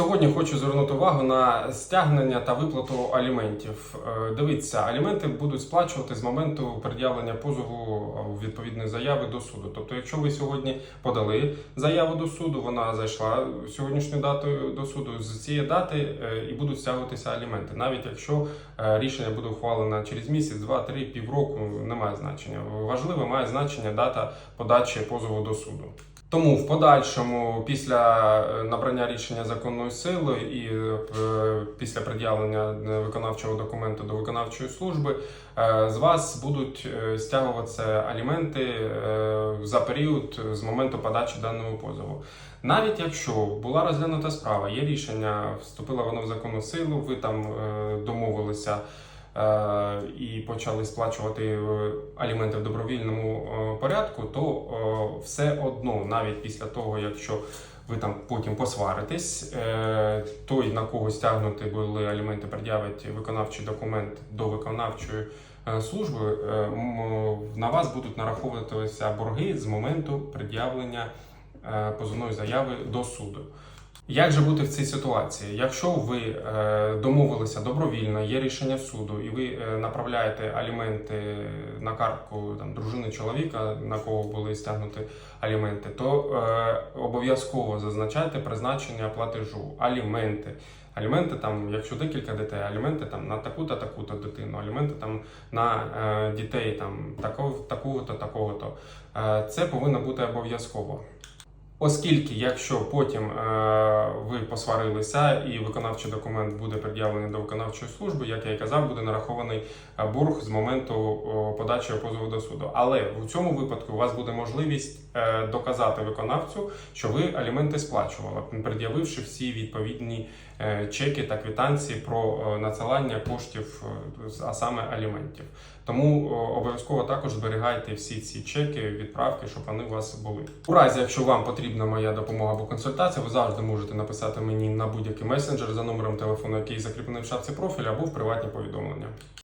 Сьогодні хочу звернути увагу на стягнення та виплату аліментів. Е, Дивіться, аліменти будуть сплачувати з моменту пред'явлення позову е, відповідної заяви до суду. Тобто, якщо ви сьогодні подали заяву до суду, вона зайшла сьогоднішньою датою до суду. З цієї дати е, і будуть стягуватися аліменти, навіть якщо рішення буде ухвалено через місяць, два, три, півроку, немає значення. Важливо має значення дата подачі позову до суду. Тому в подальшому, після е, набрання рішення законної сили і е, після пред'явлення е, виконавчого документу до виконавчої служби, е, з вас будуть е, стягуватися аліменти е, за період з моменту подачі даного позову. Навіть якщо була розглянута справа, є рішення, вступило воно в законну силу, ви там е, домовилися. Е, І почали сплачувати е, аліменти в добровільному е, порядку, то все одно, навіть після того, якщо ви там потім посваритесь, той на кого стягнути були аліменти, пред'явить виконавчий документ до виконавчої служби, на вас будуть нараховуватися борги з моменту пред'явлення позовної заяви до суду. Як же бути в цій ситуації? Якщо ви е, домовилися добровільно, є рішення суду, і ви е, направляєте аліменти на картку там, дружини чоловіка, на кого були стягнуті аліменти, то е, обов'язково зазначайте призначення платежу, аліменти. Аліменти там, якщо декілька дітей, аліменти там на таку-то, таку-то дитину, аліменти там на е, дітей там такого, такого-то, такого-то. Е, це повинно бути обов'язково. Оскільки, якщо потім е, ви посварилися і виконавчий документ буде пред'явлений до виконавчої служби, як я і казав, буде нарахований е, борг з моменту подачі позову до суду. Але в цьому випадку у вас буде можливість е, доказати виконавцю, що ви аліменти сплачували, пред'явивши всі відповідні е, чеки та квитанції про е, надсилання коштів, е, а саме аліментів. Тому обов'язково також зберігайте всі ці чеки, відправки, щоб вони у вас були. У разі, якщо вам потрібна моя допомога або консультація, ви завжди можете написати мені на будь-який месенджер за номером телефону, який закріплений в шапці профіля, або в приватні повідомлення.